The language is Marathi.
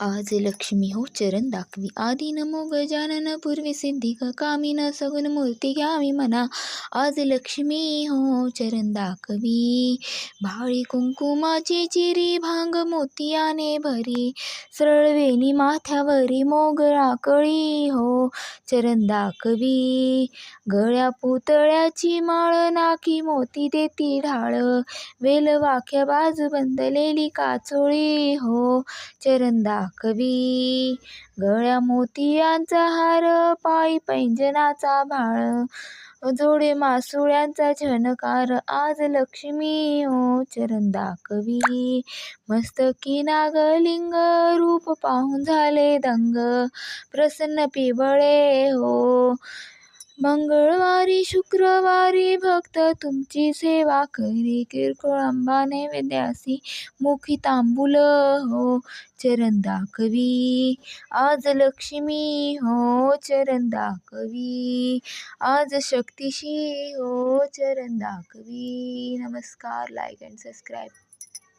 आज लक्ष्मी हो चरण दाखवी. आधी नमो गजानन पूर्वी सिद्धी कामिन सगुण मूर्ती घ्यावी म्हणा. आज लक्ष्मी हो चरण दाखवी. भाळी कुंकुमाची चिरी भांग मोतियाने भरी. सरळवेणी माथ्यावरी मोगरा कळी हो चरण दाखवी. गळ्या पुतळ्याची माळ नाकी मोती देती ढाळ. वेल वाख्या बाजू बंदलेली काचोळी हो चरण दाखवी गळ्या मोतियांचा हार पायी पैंजनाचा भाळ. जोडे मासुळ्यांचा झनकार आज लक्ष्मी हो चरण दाखवी. मस्तकी नागलिंग रूप पाहून झाले दंग. प्रसन्न पिबळे हो मंगळवारी शुक्रवारी भक्त तुमची सेवा करी. किरकोळ आंबा नैवेद्यासी मुखी तांबूल हो चरण दाखवी. आज लक्ष्मी हो चरण दाखवी. आज शक्तिशी हो चरण दाखवी. नमस्कार लाईक अँड सबस्क्राईब